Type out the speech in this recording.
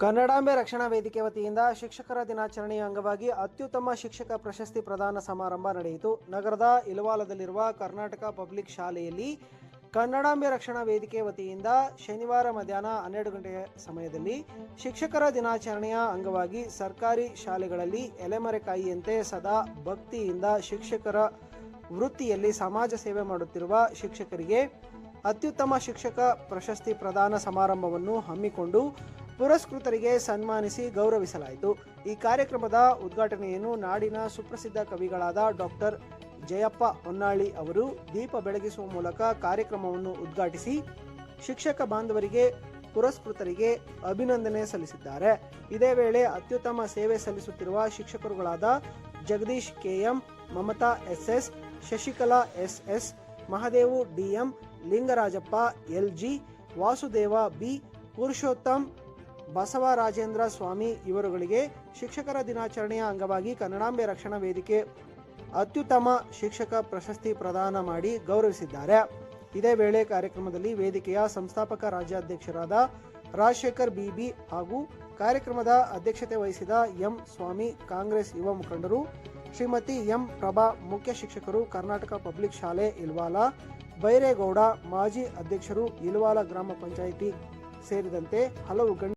ಕನ್ನಡಾಂಬೆ ರಕ್ಷಣಾ ವೇದಿಕೆ ವತಿಯಿಂದ ಶಿಕ್ಷಕರ ದಿನಾಚರಣೆಯ ಅಂಗವಾಗಿ ಅತ್ಯುತ್ತಮ ಶಿಕ್ಷಕ ಪ್ರಶಸ್ತಿ ಪ್ರದಾನ ಸಮಾರಂಭ ನಡೆಯಿತು. ನಗರದ ಇಲವಾಲದಲ್ಲಿರುವ ಕರ್ನಾಟಕ ಪಬ್ಲಿಕ್ ಶಾಲೆಯಲ್ಲಿ ಕನ್ನಡಾಂಬೆ ರಕ್ಷಣಾ ವೇದಿಕೆ ವತಿಯಿಂದ ಶನಿವಾರ ಮಧ್ಯಾಹ್ನ ಹನ್ನೆರಡು ಗಂಟೆಯ ಸಮಯದಲ್ಲಿ ಶಿಕ್ಷಕರ ದಿನಾಚರಣೆಯ ಅಂಗವಾಗಿ ಸರ್ಕಾರಿ ಶಾಲೆಗಳಲ್ಲಿ ಎಲೆಮರೆಕಾಯಿಯಂತೆ ಸದಾ ಭಕ್ತಿಯಿಂದ ಶಿಕ್ಷಕರ ವೃತ್ತಿಯಲ್ಲಿ ಸಮಾಜ ಸೇವೆ ಮಾಡುತ್ತಿರುವ ಶಿಕ್ಷಕರಿಗೆ ಅತ್ಯುತ್ತಮ ಶಿಕ್ಷಕ ಪ್ರಶಸ್ತಿ ಪ್ರದಾನ ಸಮಾರಂಭವನ್ನು ಹಮ್ಮಿಕೊಂಡು ಪುರಸ್ಕೃತರಿಗೆ ಸನ್ಮಾನಿಸಿ ಗೌರವಿಸಲಾಯಿತು. ಈ ಕಾರ್ಯಕ್ರಮದ ಉದ್ಘಾಟನೆಯನ್ನು ನಾಡಿನ ಸುಪ್ರಸಿದ್ಧ ಕವಿಗಳಾದ ಡಾಕ್ಟರ್ ಜಯಪ್ಪ ಹೊನ್ನಾಳಿ ಅವರು ದೀಪ ಬೆಳಗಿಸುವ ಮೂಲಕ ಕಾರ್ಯಕ್ರಮವನ್ನು ಉದ್ಘಾಟಿಸಿ ಶಿಕ್ಷಕ ಬಾಂಧವರಿಗೆ, ಪುರಸ್ಕೃತರಿಗೆ ಅಭಿನಂದನೆ ಸಲ್ಲಿಸಿದ್ದಾರೆ. ಇದೇ ವೇಳೆ ಅತ್ಯುತ್ತಮ ಸೇವೆ ಸಲ್ಲಿಸುತ್ತಿರುವ ಶಿಕ್ಷಕರುಗಳಾದ Jagadish KM Mamata SS Shashikala SS Mahadevu DM Lingarajappa LG Vasudeva B Purushottam Basavarajendra Swami ಇವರುಗಳಿಗೆ ಶಿಕ್ಷಕರ ದಿನಾಚರಣೆಯ ಅಂಗವಾಗಿ ಕನ್ನಡಾಂಬೆ ರಕ್ಷಣಾ ವೇದಿಕೆ ಅತ್ಯುತ್ತಮ ಶಿಕ್ಷಕ ಪ್ರಶಸ್ತಿ ಪ್ರದಾನ ಮಾಡಿ ಗೌರವಿಸಿದ್ದಾರೆ. ಇದೇ ವೇಳೆ ಕಾರ್ಯಕ್ರಮದಲ್ಲಿ ವೇದಿಕೆಯ ಸಂಸ್ಥಾಪಕ ರಾಜ್ಯಾಧ್ಯಕ್ಷರಾದ ರಾಜಶೇಖರ್ ಬಿಬಿ ಹಾಗೂ ಕಾರ್ಯಕ್ರಮದ ಅಧ್ಯಕ್ಷತೆ ವಹಿಸಿದ ಎಂ ಸ್ವಾಮಿ ಕಾಂಗ್ರೆಸ್ ಯುವ ಮುಖಂಡರು ಶ್ರೀಮತಿ ಎಂ ಪ್ರಭಾ, ಮುಖ್ಯ ಶಿಕ್ಷಕರು, ಕರ್ನಾಟಕ ಪಬ್ಲಿಕ್ ಶಾಲೆ, ಇಲ್ವಾಲ, ಬೈರೇಗೌಡ, ಮಾಜಿ ಅಧ್ಯಕ್ಷರು, ಇಲ್ವಾಲ ಗ್ರಾಮ ಪಂಚಾಯಿತಿ ಸೇರಿದಂತೆ ಹಲವು ಗಣ್ಯ